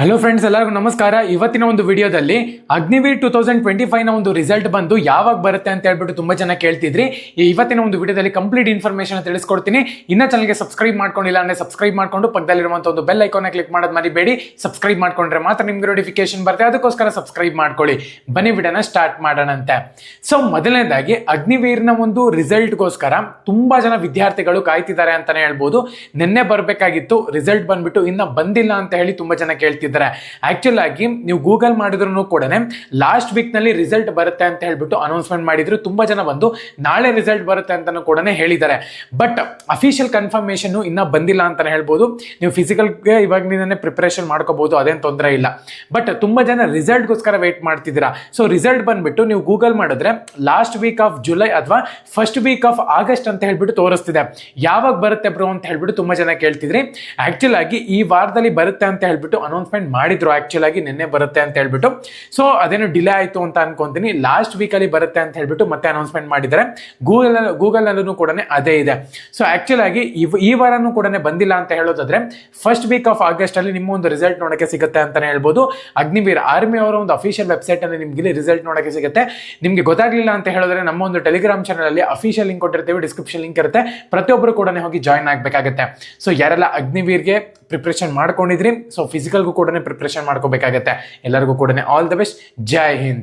Hello friends ಎಲ್ಲರಿಗೂ ನಮಸ್ಕಾರ. ಇವತ್ತಿನ ಒಂದು ವಿಡಿಯೋದಲ್ಲಿ ಅಗ್ನಿವೀರ್ ಟೂ ತೌಸಂಡ್ ಟ್ವೆಂಟಿ ಫೈವ್ನ ಒಂದು ರಿಸಲ್ಟ್ ಬಂದು ಯಾವಾಗ ಬರುತ್ತೆ ಅಂತ ಹೇಳ್ಬಿಟ್ಟು ತುಂಬಾ ಜನ ಕೇಳ್ತಿದ್ರಿ. ಈ ಇವತ್ತಿನ ಒಂದು ವಿಡಿಯೋದಲ್ಲಿ ಕಂಪ್ಲೀಟ್ ಇನ್ಫಾರ್ಮೇಶನ್ ತಿಳಿಸ್ಕೊಡ್ತೀನಿ. ಇನ್ನ ಚಾನಲ್ಗೆ ಸಬ್ಸ್ಕ್ರೈಬ್ ಮಾಡ್ಕೊಂಡಿಲ್ಲ ಅಂದ್ರೆ ಸಬ್ಸ್ಕ್ರೈಬ್ ಮಾಡ್ಕೊಂಡು ಪಕ್ಕದಲ್ಲಿರುವಂತ ಒಂದು ಬೆಲ್ ಐಕಾನ್ ಕ್ಲಿಕ್ ಮಾಡೋದು ಮರಿಬೇಡಿ. ಸಬ್ಸ್ಕ್ರೈಬ್ ಮಾಡ್ಕೊಂಡ್ರೆ ಮಾತ್ರ ನಿಮ್ಗೆ ನೋಟಿಫಿಕೇಶನ್ ಬರುತ್ತೆ. ಅದಕ್ಕೋಸ್ಕರ ಸಬ್ಸ್ಕ್ರೈಬ್ ಮಾಡ್ಕೊಳ್ಳಿ. ಬನ್ನಿ ವಿಡಿಯೋನ ಸ್ಟಾರ್ಟ್ ಮಾಡೋಣಂತೆ. ಸೊ ಮೊದಲನೇದಾಗಿ ಅಗ್ನಿವೀರ್ನ ಒಂದು ರಿಸಲ್ಟ್ಗೋಸ್ಕರ ತುಂಬಾ ಜನ ವಿದ್ಯಾರ್ಥಿಗಳು ಕಾಯ್ತಿದ್ದಾರೆ ಅಂತಾನೆ ಹೇಳ್ಬೋದು. ನಿನ್ನೆ ಬರಬೇಕಾಗಿತ್ತು. ರಿಸಲ್ಟ್ ಬಂದ್ಬಿಟ್ಟು ಇನ್ನ ಬಂದಿಲ್ಲ ಅಂತ ಹೇಳಿ ತುಂಬಾ ಜನ ಕೇಳ್ತಿದ್ದಾರೆ ಆಕ್ಚುಲ್ ಆಗಿ ನೀವು ಗೂಗಲ್ ಮಾಡಿದ್ರು ಕೂಡ ಲಾಸ್ಟ್ ವೀಕ್ನಲ್ಲಿ ರಿಸಲ್ಟ್ ಬರುತ್ತೆ ಅಂತ ಹೇಳ್ಬಿಟ್ಟು ಅನೌನ್ಸ್ಮೆಂಟ್ ಮಾಡಿದ್ರು. ತುಂಬಾ ಜನ ಬಂದು ನಾಳೆ ರಿಸಲ್ಟ್ ಬರುತ್ತೆ ಅಂತಾನು ಕೂಡ ಹೇಳಿದ್ದಾರೆ. ಬಟ್ ಅಫಿಷಿಯಲ್ ಕನ್ಫರ್ಮೇಶನ್ ಇನ್ನ ಬಂದಿಲ್ಲ ಅಂತ ಹೇಳ್ಬೋದು. ನೀವು ಫಿಸಿಕಲ್ಗೆ ನೀನೇ ಪ್ರಿಪರೇಷನ್ ಮಾಡ್ಕೋಬಹುದು, ಅದೇನು ತೊಂದರೆ ಇಲ್ಲ. ಬಟ್ ತುಂಬಾ ಜನ ರಿಸಲ್ಟ್ಗೋಸ್ಕರ ವೇಟ್ ಮಾಡ್ತಿದ್ದೀರಾ. ಸೊ ರಿಸಲ್ಟ್ ಬಂದ್ಬಿಟ್ಟು ನೀವು ಗೂಗಲ್ ಮಾಡಿದ್ರೆ ಲಾಸ್ಟ್ ವೀಕ್ ಆಫ್ ಜುಲೈ ಅಥವಾ ಫಸ್ಟ್ ವೀಕ್ ಆಫ್ ಆಗಸ್ಟ್ ಅಂತ ಹೇಳ್ಬಿಟ್ಟು ತೋರಿಸ್ತಿದೆ. ಯಾವಾಗ ಬರುತ್ತೆ ಬ್ರೋ ಅಂತ ಹೇಳ್ಬಿಟ್ಟು ತುಂಬಾ ಜನ ಕೇಳ್ತಿದ್ರಿ. ಆಕ್ಚುಲ್ ಆಗಿ ಈ ವಾರದಲ್ಲಿ ಬರುತ್ತೆ ಅಂತ ಹೇಳ್ಬಿಟ್ಟು ಅನೌನ್ಸ್ಮೆಂಟ್ ಮಾಡಿದ್ರು ಆಕ್ಚುಲ್ ಆಗಿ ನಿನ್ನೆ ಬರುತ್ತೆ ಅಂತ ಹೇಳ್ಬಿಟ್ಟು. ಸೊ ಅದೇನು ಡಿಲೇ ಆಯ್ತು ಅಂತ ಅನ್ಕೊಂತೀನಿ. ಲಾಸ್ಟ್ ವೀಕ್ ಅಲ್ಲಿ ಬರುತ್ತೆ ಅಂತ ಹೇಳ್ಬಿಟ್ಟು ಮತ್ತೆ ಅನೌನ್ಸ್ಮೆಂಟ್ ಮಾಡಿದ್ದಾರೆ. ಗೂಗಲ್ ಗೂಗಲ್ ಅಲ್ಲೂ ಕೂಡ ಅದೇ ಇದೆ. ಸೊ ಆಕ್ಚುಲ್ ಆಗಿ ಈ ವಾರನೂ ಕೂಡ ಬಂದಿಲ್ಲ ಅಂತ ಹೇಳೋದಾದ್ರೆ ಫಸ್ಟ್ ವೀಕ್ ಆಫ್ ಆಗಸ್ಟ್ ಅಲ್ಲಿ ನಿಮ್ಮ ಒಂದು ರಿಸಲ್ಟ್ ನೋಡಕ್ಕೆ ಸಿಗುತ್ತೆ ಅಂತಾನೆ ಹೇಳ್ಬೋದು. ಅಗ್ನಿವೀರ್ ಆರ್ಮಿ ಅವರ ಒಂದು ಅಫಿಷಿಯಲ್ ವೆಬ್ಸೈಟ್ ಅಲ್ಲಿ ನಿಮ್ಗೆ ರಿಸಲ್ಟ್ ನೋಡಕ್ಕೆ ಸಿಗುತ್ತೆ. ನಿಮ್ಗೆ ಗೊತ್ತಾಗ್ಲಿಲ್ಲ ಅಂತ ಹೇಳಿದ್ರೆ ನಮ್ಮ ಒಂದು ಟೆಲಿಗ್ರಾಮ್ ಚಾನಲ್ ಅಲ್ಲಿ ಅಫಿಷಿಯಲ್ ಲಿಂಕ್ ಕೊಟ್ಟಿರ್ತೀವಿ. ಡಿಸ್ಕ್ರಿಪ್ಷನ್ ಲಿಂಕ್ ಇರುತ್ತೆ. ಪ್ರತಿಯೊಬ್ಬರು ಕೂಡ ಹೋಗಿ ಜಾಯ್ನ್ ಆಗಬೇಕಾಗುತ್ತೆ. ಸೊ ಯಾರೆಲ್ಲ ಅಗ್ನಿವೀರ್ಗೆ ಪ್ರಿಪ್ರೇಷನ್ ಮಾಡ್ಕೊಂಡಿದ್ರಿ ಸೊ ಫಿಸಿಕಲ್ಗೂ ಕೂಡ ಪ್ರಿಪ್ರೇಷನ್ ಮಾಡ್ಕೋಬೇಕಾಗತ್ತೆ. ಎಲ್ಲರಿಗೂ ಕೂಡ all the best Jai Hind.